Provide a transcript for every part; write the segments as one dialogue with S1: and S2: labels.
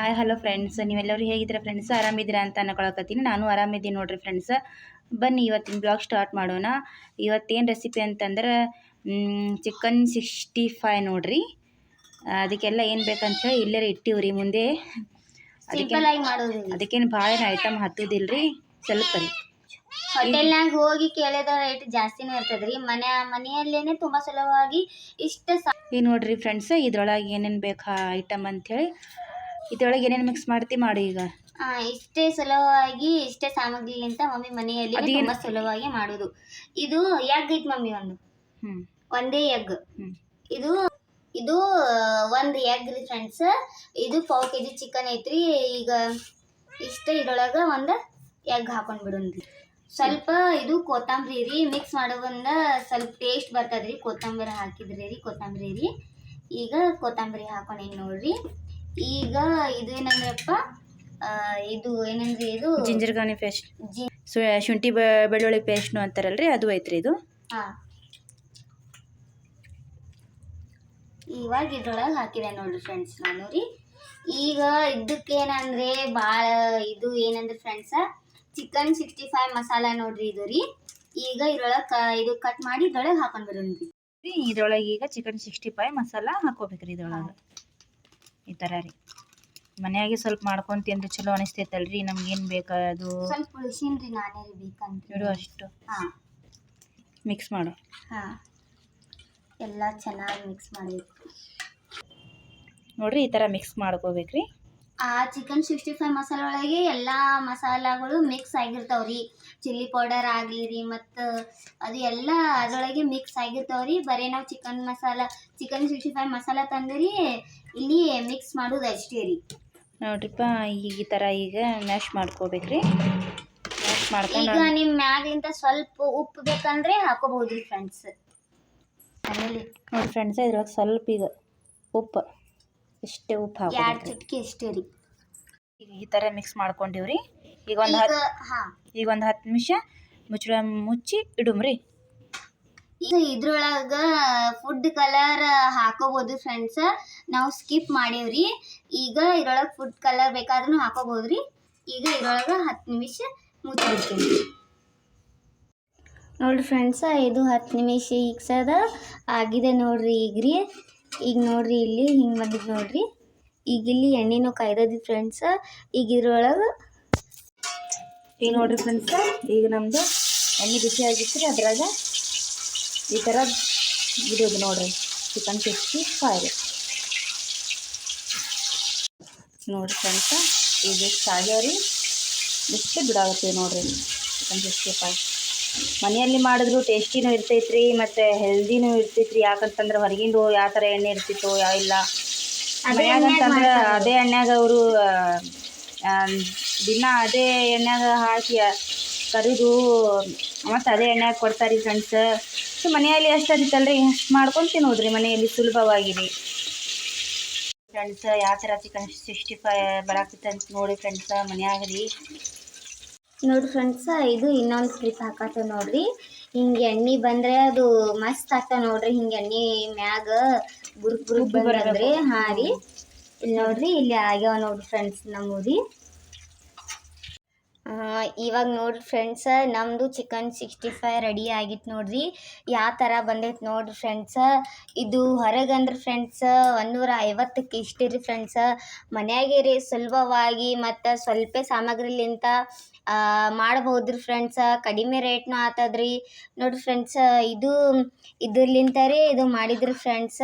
S1: Hi hello friends ನೀವೆಲ್ಲರೂ ಹೇಗಿದ್ದೀರಾ friends ಆರಾಮಿದ್ದೀರಾ ಅಂತ ಅನ್ಕೊಳಕತ್ತೀನಿ. ನಾನು ಆರಾಮಿದ್ದೀನಿ ನೋಡ್ರಿ ಫ್ರೆಂಡ್ಸ್ ಬನ್ನಿ ಇವತ್ತಿನ ಬ್ಲಾಗ್ ಸ್ಟಾರ್ಟ್ ಮಾಡೋಣ. ಇವತ್ತೇನು ರೆಸಿಪಿ ಅಂತಂದ್ರೆ ಚಿಕನ್ ಸಿಕ್ಸ್ಟಿ ಫೈವ್ ನೋಡ್ರಿ. ಅದಕ್ಕೆಲ್ಲ ಏನು ಬೇಕಂತ ಹೇಳಿ ಇಲ್ಲೇ ಇಟ್ಟಿವ್ರಿ ಮುಂದೆ. ಅದಕ್ಕೆ ಅದಕ್ಕೇನು ಭಾಳ ಏನು ಐಟಮ್ ಹತ್ತುದಿಲ್ರಿ. ಸ್ವಲ್ಪ ರೀ.
S2: ಹೋಟೆಲ್ನಾಗ ಹೋಗಿ ಕೇಳಿದ ರೇಟ್ ಜಾಸ್ತಿನೇ ಇರ್ತದ್ರಿ. ಮನೆ ಮನೆಯಲ್ಲೇನೆ ತುಂಬಾ ಸುಲಭವಾಗಿ ಇಷ್ಟ
S1: ಈಗ ನೋಡ್ರಿ ಫ್ರೆಂಡ್ಸ್ ಇದ್ರೊಳಗೆ ಏನೇನು ಬೇಕಾ ಐಟಮ್ ಅಂಥೇಳಿ ಇದ್ರೊಳಗೆ ಏನೇನು ಮಿಕ್ಸ್ ಮಾಡ್ತಿ ಮಾಡಿ ಈಗ.
S2: ಆ, ಇಷ್ಟೇ ಸುಲಭವಾಗಿ ಇಷ್ಟೇ ಸಾಮಗ್ರಿಗಿಂತ ಮಮ್ಮಿ ಮನೆಯಲ್ಲಿ
S1: ಅದೇನ್-
S2: ತುಂಬಾ ಸುಲಭವಾಗಿ ಮಾಡೋದು. ಇದು ಎಗ್ ಐತ್ ಮಮ್ಮಿ ಒಂದು.
S1: ಹ್ಞೂ
S2: ಒಂದೇ ಎಗ್
S1: ಹ್ಞೂ
S2: ಇದು ಇದು ಒಂದು ಎಗ್ ರೀ ಫ್ರೆಂಡ್ಸ್ ಇದು ಪಾವ್ ಕೆ ಜಿ ಚಿಕನ್ ಐತ್ರಿ. ಈಗ ಇಷ್ಟ ಇದ್ರೊಳಗ ಒಂದು ಎಗ್ ಹಾಕೊಂಡ್ ಬಿಡೋಣ್ರಿ ಸ್ವಲ್ಪ ಇದು ಕೊತ್ತಂಬರಿ ರೀ. ಮಿಕ್ಸ್ ಮಾಡೋದ್ರಿಂದ ಸ್ವಲ್ಪ ಟೇಸ್ಟ್ ಬರ್ತದ್ರಿ. ಕೊತ್ತಂಬರಿ ಹಾಕಿದ್ರಿ ರೀ ಕೊತ್ತಂಬರಿ ರೀ. ಈಗ ಕೊತ್ತಂಬರಿ ಹಾಕೊಂಡೇನಿ ನೋಡ್ರಿ. ಈಗ ಇದು ಏನಂದ್ರಪ್ಪ ಇದು ಏನಂದ್ರೆ ಇದು?
S1: Ginger ಗಾರ್ನಿ paste.
S2: ಜಿ
S1: ಸು ಶುಂಠಿ ಬೆ- ಬೆಳ್ಳುಳ್ಳಿ ಪೇಸ್ಟ್ನು ಅಂತಾರಲ್ರಿ ಅದು ಐತ್ರಿ ಇದು.
S2: ಹಾ. ಇವಾಗ ಇದ್ರೊಳಗೆ ಹಾಕಿದೆ ನೋಡ್ರಿ ಫ್ರೆಂಡ್ಸ್ ನಾನು ರೀ. ಈಗ ಇದಕ್ಕೇನಂದ್ರೆ ಭಾಳ ಇದು ಏನಂದ್ರೆ friends chicken sixty five masala ನೋಡ್ರಿ ಇದು ರೀ. ಈಗ ಇದ್ರೊಳಗೆ ಕ ಇದು ಕಟ್ ಮಾಡಿ ಇದ್ರೊಳಗೆ ಹಾಕೊಂಡ್
S1: ರೀ. ಇದ್ರೊಳಗೆ ಈಗ ಚಿಕನ್ ಸಿಕ್ಸ್ಟಿ ಫೈವ್ ಮಸಾಲ ಹಾಕೋಬೇಕ್ರಿ ಇದ್ರೊಳಗೆ. ಈ ಥರ ರೀ. ಮನೆಯಾಗೆ ಸ್ವಲ್ಪ ಮಾಡ್ಕೊಂಡು ತಿಂದ್ರೆ ಚಲೋ ಅನಿಸ್ತೈತಲ್ರಿ ನಮ್ಗೇನು ಬೇಕು ಅದು.
S2: ಸ್ವಲ್ಪ ಉಳಿಸಿನ್ರಿ ನಾನೇ ರೀ ಬೇಕಂತ
S1: ಇಡು ಅಷ್ಟು.
S2: ಹಾ.
S1: ಮಿಕ್ಸ್ ಮಾಡು.
S2: ಹಾ. ಎಲ್ಲ ಚೆನ್ನಾಗಿ ಮಿಕ್ಸ್ ಮಾಡಿ
S1: ನೋಡ್ರಿ ಈ ಥರ ಮಿಕ್ಸ್ ಮಾಡ್ಕೋಬೇಕ್ರಿ.
S2: ಆ ಚಿಕನ್ ಸಿಕ್ಸ್ಟಿ ಫೈವ್ ಮಸಾಲ ಒಳಗೆ ಎಲ್ಲ ಮಸಾಲಗಳು ಮಿಕ್ಸ್ ಆಗಿರ್ತಾವ್ರಿ ಚಿಲ್ಲಿ ಪೌಡರ್ ಆಗಲಿ ರೀ ಮತ್ತು ಅದು ಎಲ್ಲ ಅದರೊಳಗೆ ಮಿಕ್ಸ್ ಆಗಿರ್ತಾವ್ರಿ ಬರೀ ನಾವು chicken masala chicken sixty five masala ತಂದಿರಿ ಇಲ್ಲಿ ಮಿಕ್ಸ್ ಮಾಡೋದು ಅಷ್ಟೇ ರೀ.
S1: ನೋಡ್ರಿಪ್ಪ ಈಗ ಈ ಥರ ಈಗ ಮ್ಯಾಶ್ ಮಾಡ್ಕೋಬೇಕ್ರಿ ಮ್ಯಾಶ್ ಮಾಡ್ಕೊಂಡು
S2: ಈಗ ನಿಮ್ಮ ಮ್ಯಾಗಿಂತ ಸ್ವಲ್ಪ ಉಪ್ಪು ಬೇಕಂದ್ರೆ ಹಾಕೋಬಹುದ್ರಿ ಫ್ರೆಂಡ್ಸ್ ಆಮೇಲೆ
S1: ನೋಡಿ ಫ್ರೆಂಡ್ಸ್ ಇದ್ರೊಳಗೆ ಸ್ವಲ್ಪ ಈಗ ಉಪ್ಪು. ಇಷ್ಟೇ ಉಪ್ಪು
S2: ಎರಡು
S1: ಚಿಟಕಿ
S2: ಚಿಟ್ಕಿ ಇಷ್ಟೇ ರೀ.
S1: ಈಗ ಈ ಥರ ಮಿಕ್ಸ್ ಮಾಡ್ಕೊಂಡಿವ್ರಿ. ಈಗ ಒಂದು
S2: ಈಗ
S1: ಹತ್ತು
S2: ಹಾಂ.
S1: ಈಗ ಒಂದು ಹತ್ತು ನಿಮಿಷ ಮುಚ್ಚಳ ಮುಚ್ಚಿ ಇಡುಮ್ರಿ.
S2: ಈಗ ಇದ್ರೊಳಗ ಫುಡ್ ಕಲರ್ ಹಾಕೋಬಹುದು ಫ್ರೆಂಡ್ಸ್ ನಾವು ಸ್ಕಿಪ್ ಮಾಡೇವ್ರಿ. ಈಗ ಇದ್ರೊಳಗೆ ಫುಡ್ ಕಲರ್ ಬೇಕಾದ್ರೂ ಹಾಕೋಬಹುದ್ರಿ ಈಗ ಇದ್ರೊಳಗೆ ಹತ್ತು ನಿಮಿಷ ಮುಚ್ಚಿಡ್ತೀನಿ. ನೋಡ್ರಿ ಫ್ರೆಂಡ್ಸ ಇದು ಹತ್ತು ನಿಮಿಷ ಈಗ ಸದ ಆಗಿದೆ ನೋಡ್ರಿ ಈಗ ರೀ ಈಗ ನೋಡ್ರಿ ಇಲ್ಲಿ ಹಿಂಗೆ ಬಂದಿದ್ದು ನೋಡ್ರಿ. ಈಗ ಇಲ್ಲಿ ಎಣ್ಣೆನೂ ಕಾಯ್ದದಿ ಫ್ರೆಂಡ್ಸ್ ಈಗ ಇದ್ರೊಳಗೆ
S1: ಈಗ ನೋಡ್ರಿ ಫ್ರೆಂಡ್ಸ್ ಈಗ ನಮ್ದು ಎಣ್ಣೆ ಬಿಸಿ ಆಗಿತ್ತು ರೀ ಅದ್ರಾಗ ಈ ಥರ ಇರೋದು ನೋಡ್ರಿ. ಚಿಕನ್ ಸಿಕ್ಸ್ಟಿ ಫೈವ್ ನೋಡ್ರಿ ಫ್ರೆಂಡ್ಸ್ ಈಗ ಎಷ್ಟು ಆಗ್ಯಾವ್ರಿ ಇಷ್ಟು ಬಿಡಾಗುತ್ತೆ ನೋಡ್ರಿ. ಚಿಕನ್ ಸಿಕ್ಸ್ಟಿ ಫೈವ್ ಮನೆಯಲ್ಲಿ ಮಾಡಿದ್ರು ಟೇಸ್ಟಿನೂ ಇರ್ತೈತ್ರಿ ಮತ್ತು ಹೆಲ್ದಿನೂ ಇರ್ತೈತ್ರಿ. ಯಾಕಂತಂದ್ರೆ ಹೊರಗಿಂದು ಯಾವ ಥರ ಎಣ್ಣೆ ಇರ್ತಿತ್ತು ಯಾವ ಇಲ್ಲ.
S2: ಅದೇ ಎಣ್ಣೆಗ್
S1: ಅದೇ ಎಣ್ಣೆಗೆ ಅವರು ದಿನ ಅದೇ ಎಣ್ಣೆಗ ಹಾಕಿ ಕರಿದು ಮತ್ತು ಅದೇ ಎಣ್ಣೆಗೆ ಕೊಡ್ತಾರೆ ಫ್ರೆಂಡ್ಸ್ ಸೊ ಮನೆಯಲ್ಲಿ ಎಷ್ಟು ಅದಿತ್ತಲ್ರಿ ಅಷ್ಟು ಮಾಡ್ಕೊಂಡು ತಿನ್ನೋದ್ರಿ ಮನೆಯಲ್ಲಿ ಸುಲಭವಾಗಿರಿ ಫ್ರೆಂಡ್ಸ್ ಯಾವ ಥರ ಚಿಕನ್ ಸಿಕ್ಸ್ಟಿ ಫೈ ಬರಾಕತ್ತೆ ಅಂತ ನೋಡಿ ಫ್ರೆಂಡ್ಸ್ ಮನೆಯಾಗ ರೀ.
S2: ನೋಡ್ರಿ ಫ್ರೆಂಡ್ಸ್ ಇದು ಇನ್ನೊಂದು ಕ್ಲಿಪ್ ಹಾಕತ್ತ ನೋಡ್ರಿ. ಹಿಂಗೆ ಎಣ್ಣೆ ಬಂದ್ರೆ ಅದು ಮಸ್ತ್ ಆಗ್ತಾವ ನೋಡ್ರಿ. ಹಿಂಗೆ ಎಣ್ಣೆ ಮ್ಯಾಗ ಗುರುಕ್ ಗುರುಕ್ ಬಂದ್ರಿ. ಹಾ ರೀ. ಇಲ್ಲಿ ನೋಡ್ರಿ ಇಲ್ಲಿ ಆಗ್ಯಾವ ನೋಡ್ರಿ ಫ್ರೆಂಡ್ಸ್ ನಮ್ಮೂರಿ. ಇವಾಗ ನೋಡ್ರಿ ಫ್ರೆಂಡ್ಸ ನಮ್ಮದು ಚಿಕನ್ ಸಿಕ್ಸ್ಟಿ ಫೈ ರೆಡಿ ಆಗಿತ್ತು ನೋಡ್ರಿ. ಯಾವ ಥರ ಬಂದೈತೆ ನೋಡ್ರಿ ಫ್ರೆಂಡ್ಸ ಇದು ಹೊರಗಂದ್ರೆ ಫ್ರೆಂಡ್ಸ ಒಂದೂರ ಐವತ್ತಕ್ಕೆ ಇಷ್ಟು ರೀ ಫ್ರೆಂಡ್ಸ ಮನ್ಯಾಗೆ ರೀ ಸುಲಭವಾಗಿ ಮತ್ತು ಸ್ವಲ್ಪ ಸಾಮಗ್ರಿಲಿಂತ ಮಾಡ್ಬೋದ್ರಿ ಫ್ರೆಂಡ್ಸ ಕಡಿಮೆ ರೇಟ್ನು ಆತದ್ರಿ. ನೋಡಿ ಫ್ರೆಂಡ್ಸ ಇದು, ಇದರ್ಲಿಂತ ರೀ ಇದು ಮಾಡಿದ್ರಿ ಫ್ರೆಂಡ್ಸ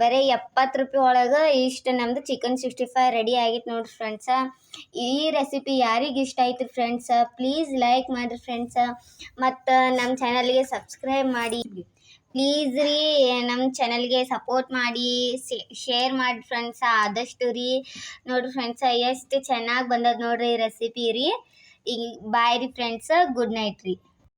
S2: ಬರೀ ಎಪ್ಪತ್ತು ರೂಪಾಯಿ ಒಳಗೆ ಇಷ್ಟು ನಮ್ಮದು ಚಿಕನ್ ಸಿಕ್ಸ್ಟಿ ಫೈ ರೆಡಿ ಆಗಿತ್ತು ನೋಡಿರಿ ಫ್ರೆಂಡ್ಸ ಈ ರೆಸಿಪಿ ಯಾರಿಗೆ ಇಷ್ಟ ಆಯ್ತು ಫ್ರೆಂಡ್ಸ ಪ್ಲೀಸ್ ಲೈಕ್ ಮಾಡಿರಿ ಫ್ರೆಂಡ್ಸ ಮತ್ತು ನಮ್ಮ ಚಾನಲ್ಗೆ ಸಬ್ಸ್ಕ್ರೈಬ್ ಮಾಡಿ. ಪ್ಲೀಸ್ ರೀ ನಮ್ಮ ಚಾನಲ್ಗೆ ಸಪೋರ್ಟ್ ಮಾಡಿ ಶೇರ್ ಮಾಡಿ ಫ್ರೆಂಡ್ಸ ಆದಷ್ಟು ರೀ. ನೋಡಿ ಫ್ರೆಂಡ್ಸ ಎಷ್ಟು ಚೆನ್ನಾಗಿ ಬಂದದ ನೋಡ್ರಿ ರೆಸಿಪಿ ರೀ. ಈಗ ಬಾಯ್ ರೀ ಫ್ರೆಂಡ್ಸ ಗುಡ್ ನೈಟ್ ರೀ.